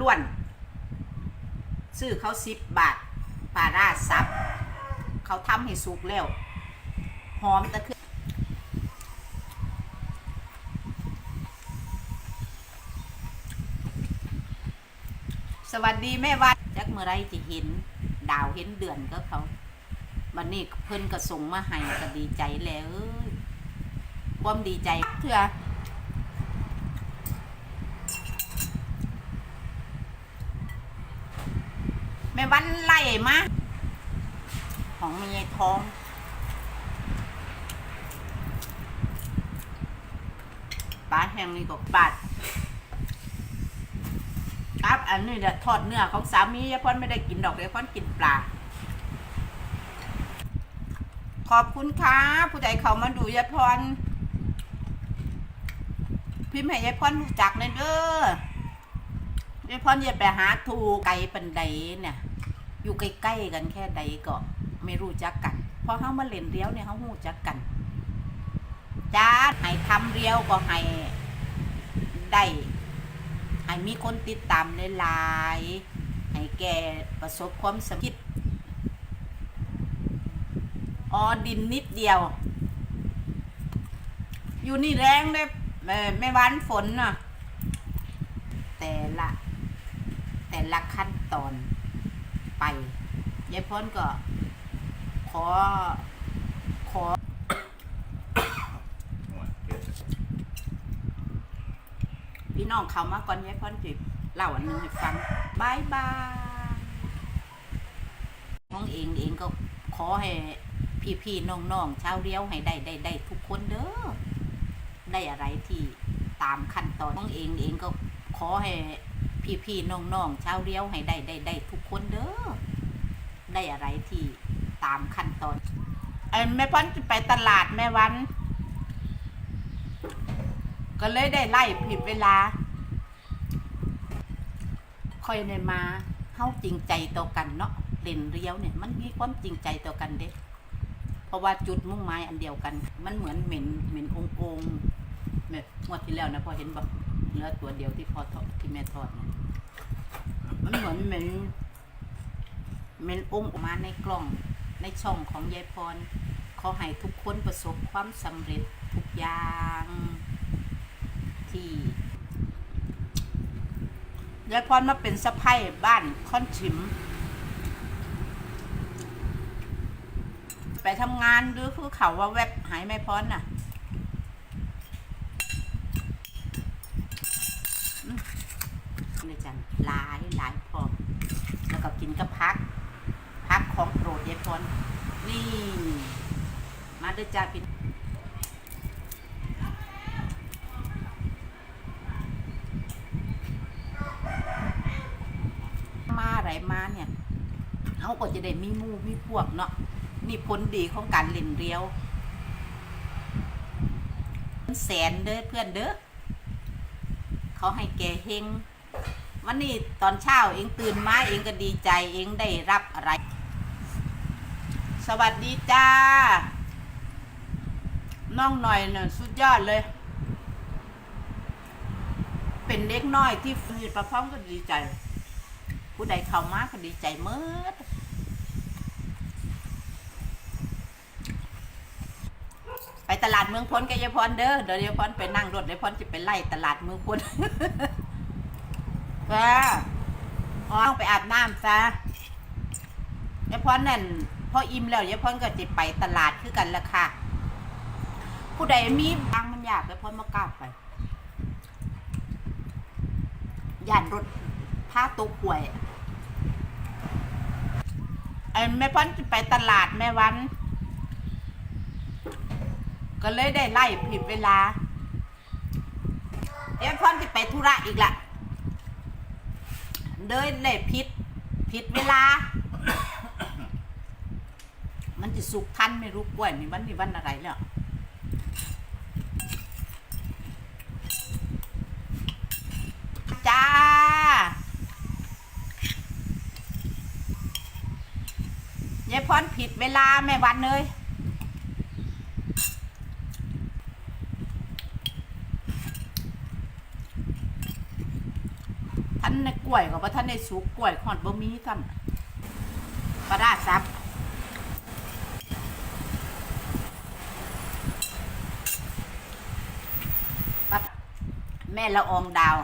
ล้วนๆซื้อเขาสิบบาทปลาร่าซับ เขาทำให้สุกแล้ว หอมตะคือสวัสดีแม่วัดจักเมื่อไรจะเห็นดาวเห็นเดือนก็เขาวันนี้เพิ่นก็ส่งมาให้ก็ดีใจแล้วความดีใจเถื่อ แม่วันไล่มาของแม่ยายทองปลาแห้งนี่ก็บาทครับอันนี้แหละทอดเนื้อของสามียายพรไม่ได้กินดอกยายพรกินปลา ขอบคุณค่ะผู้ใดเขามาดูยายพรพิมพ์ให้ยายพรรู้จักเลยเด้อยายพรอย่าไปหาถูกไกลปันใดเนี่ย อยู่ใกล้ๆกันแค่ใดก็ไม่รู้จักกันพอเขามาเล่นเลี้ยวเนี่ยเขาหูจักกันจ้าให้ทำเรียวก็ให้ได้ให้มีคนติดตามหลายๆให้แกประสบความสำเร็จออดินนิดเดียว อยู่นี่แรงเลยแม่ไม่วานฝนน่ะ แต่ละ แต่ละขั้นตอน ไปยายพ้นก็ ขอขอพี่น้องเขามาก่อนยายพรจิบเล่าอันนึงให้ฟังบายบายน้องเองเองก็ขอให้พี่พี่น้องน้องชาวเลี้ยวให้ได้ได้ได้ทุกคนเด้อได้อะไรที่ตามขั้นตอนน้องเองเองก็ขอให้พี่พี่น้องน้องชาวเลี้ยวให้ได้ได้ได้ทุก คนเด้อได้อะไรที่ตามขั้นตอนเอ้แม่พ้นจะไปตลาดแม่วัน ก็เลยได้ไล่ผิดเวลาคอยได้มาเฮาจริงใจต่อกันเนาะเล่นเรียวเนี่ย มันมีความจริงใจต่อกันเด้เพราะว่าจุดมุ่งหมายอันเดียวกัน มันเหมือนเหม็นเหม็นองค์องค์เนี่ยงวดที่แล้วนะพอเห็นแบบเนื้อตัวเดียวที่พอทอดที่แม่ทอดนะมันเหมือนเหม็น เม็นองค์ออกมาในกล่องในช่องของยายพร ขอให้ทุกคนประสบความสำเร็จทุกอย่างที่ยายพรมาเป็นสะพ้ายบ้านค่อนชิม ไปทำงานหรือคือเขาว่าแวบหายไม่พรน่ะอืมนี่จันหลายหลายพอแล้วก็กินกับพัก พักของโปรดยายพรนี่ มาด้วยจ้าพี่มาไรมาเนี่ยเขาก็จะได้มีมูมีพวกเนาะนี่ผลดีของการเล่นเรียวแสนเด้อเพื่อนเด้อเขาให้แกเฮงวันนี้ตอนเช้าเองตื่นมาเองก็ดีใจเองได้รับอะไร สวัสดีจ้า น้องหน่อยเนี่ยสุดยอดเลย เป็นเด็กน้อยที่ฟีประพร้อมก็ดีใจ ผู้ใดเข้ามาก็ดีใจเมื่อไปตลาดเมืองพ้นกับยายพรเด้อเดี๋ยวยายพรไปนั่งรถยายพรจะไปไล่ตลาดเมืองพ้นจ้าอ๋อไปอาบน้ำซะยายพรนั่น ออิ่มแล้วยายพรก็จะไปตลาดคือกันละค่ะ ผู้ใดมีบางมันอยากยายพรมากล้าไปย่านรถผ้าตุกหวยไอ้แม่พันจะไปตลาดแม่วัน ก็เลยได้ไล่ผิดเวลาเอ้พันจะไปธุระอีกละเดินเลยผิดผิดเวลา มันจะสุกทันไม่รู้กล้วยนี่วันนี้วันอะไรแล้วจ้ายายพรผิดเวลาแม่วันเลยถนในกล้วยกับว่าท่านในสุกกล้วยหอดบ่มีซ้ำปลาดาซับ แม่ละอองดาว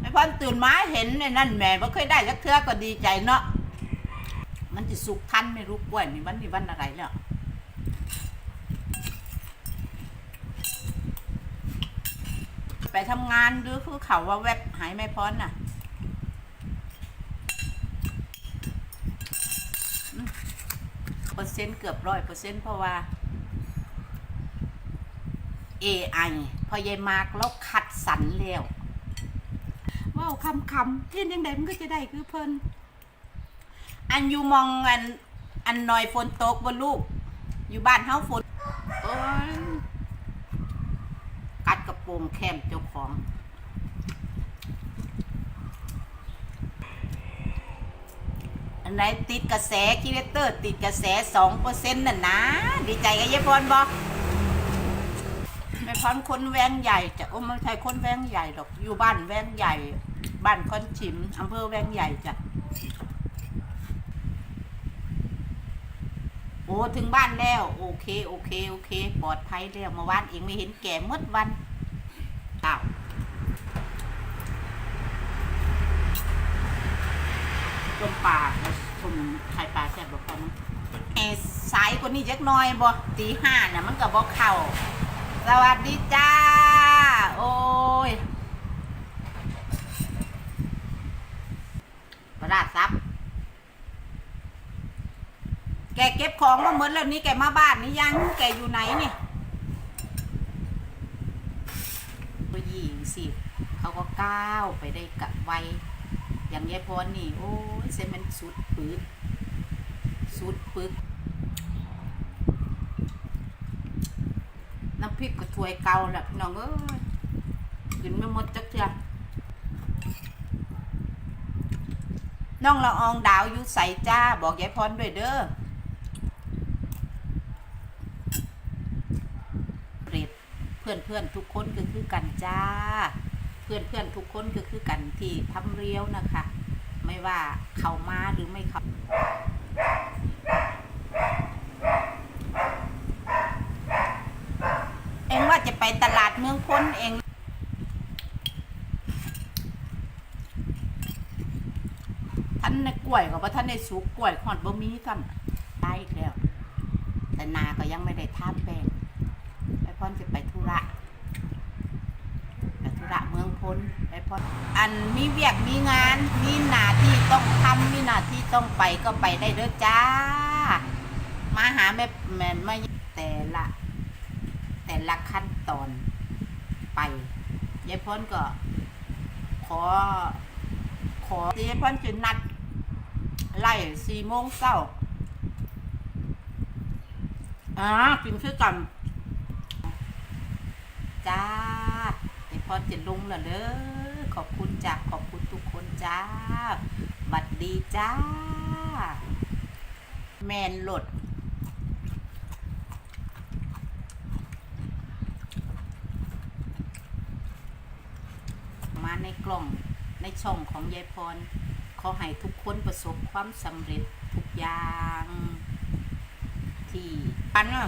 ไอ้พอนตื่นมาเห็นไอ้นั่นแม่บ่เคยได้จักเทื่อก็ดีใจเนาะมันจะสุกทันไม่รู้กล้วยนี่วันนี้วันอะไรแล้วไปทำงานหรือคือเขาว่าแวบหายไม่พ้นน่ะเปอร์เซ็นต์เกือบร้อยเปอร์เซ็นต์เพราะว่า AI พอยายมากแล้วคัดสรรแล้วว้าวคำคำเพี้ยนยังไงมันก็จะได้คือเพิ่นอันอยู่มองอันอันหน่อยฝนตกบนลูก อยู่บ้านเฮาฝนโอ้ยกัดกระโปรงแคมเจ้าของอันไหนติดกระแสคิเลเตอร์ ติดกระแสสองเปอร์เซ็นต์น่ะนะ ดีใจกับยายพรบอก ยายพรคนแวงใหญ่จะโอ้ไม่ใช่คนแวงใหญ่หรอกอยู่บ้านแวงใหญ่ บ้านคอนชิมอำเภอแวงใหญ่จ้ะโอ้ถึงบ้านแล้ว โอเคโอเคโอเคปลอดภัยแล้วเมื่อวานเองไม่เห็นแก่มดวันอ้าวต้มปลาชมไข่ปลาแซ่บบอกกันเอสายกว่านี้จักหน่อยบ่ตีห้าน่ะมันก็บอกเข้า สวัสดีจ้า โอ้ยประดาซับ แกเก็บของมาเหมือนแล้วนี่แกมาบ้านนี่ยัง แกอยู่ไหนนี่ก็ยิงสิ เขาก็ก้าวไปได้กับไว อย่างยายพรนี่ โอ้ยเซมันสุดปึกสุดปึก น้ำ พริกก็ถวยเก่าแหละพี่น้องเอ้ยกินไม่หมดจักเทื่อน้องละอองดาวอยู่ใส่จ้า บอกยายพรด้วยเด้อเปรียบเพื่อนเพื่อนทุกคนก็คือกันจ้า เพื่อนเพื่อนทุกคนก็คือกันที่ทำเรียวนะคะ ไม่ว่าเขามาหรือไม่เขา เองว่าจะไปตลาดเมืองพ้นเองท่านในกล้วยกับว่าท่านในสุกกล้วยหอดบ่มีซ้ำได้อีกแล้ว แต่นาก็ยังไม่ได้ท่าแป้งไอ้พอนจะไปธุระไปธุระเมืองพ้นไอ้พอนอันมีเวียกมีงานมีหน้าที่ต้องทำมีหน้าที่ต้องไปก็ไปได้เด้อจ้า มาหาแม่แม่ไม่แต่ละ แต่ละขั้นตอนไปยายพอนก็ขอ ขอยายพอนจะนัดไล่สี่โมงเช้าอ่ากินคือกันจ้าไอพอจะลงแล้วเด้อขอบคุณจ้าขอบคุณทุกคนจ้าบัดดีจ้า แมนหลด มาในก ล่องในช่องของยายพร ขอให้ทุกคนประสบความสำเร็จทุกอย่าง ที่อันน่ะ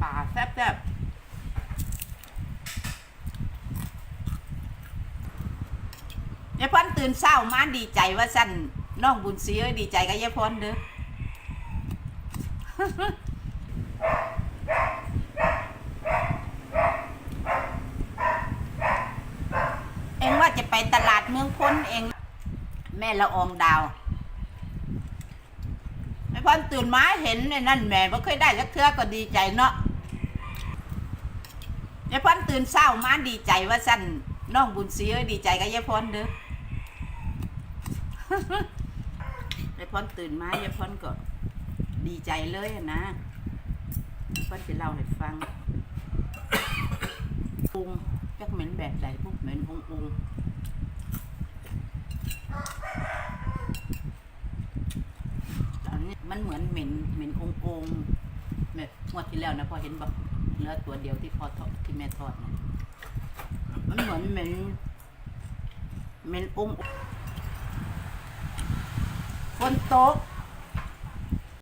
ป่าแซ่บๆยายพรตื่นเศร้ามาดีใจว่าสั้นน้องบุญศรียดีใจกับยายพรเด้อ เองว่า จะไปตลาดเมืองพ้นเอง แม่ละอองดาวไอ้พอนตื่นมาเห็นไอ้นั่นแม่บ่เคยได้จักเทื่อก็ดีใจเนาะยายพรตื่นเศร้ามาดีใจว่าสั้นน้องบุญศรีเอ้ยดีใจกับยายพรเด้อยายพรตื่นมายายพรก็ดีใจเลยอะนะยายพรจะเล่าให้ฟังอุง จักเหม็นแบบใดพวกเหม็นองอุงตอนนี้มันเหมือนเหม็นเหม็นององแบบงวดที่แล้วนะพอเห็นแบบเหลือตัวเดียวที่พอทอดที่แม่ทอดนะมันเหมือนเหม็นเหม็นองค์ฝนต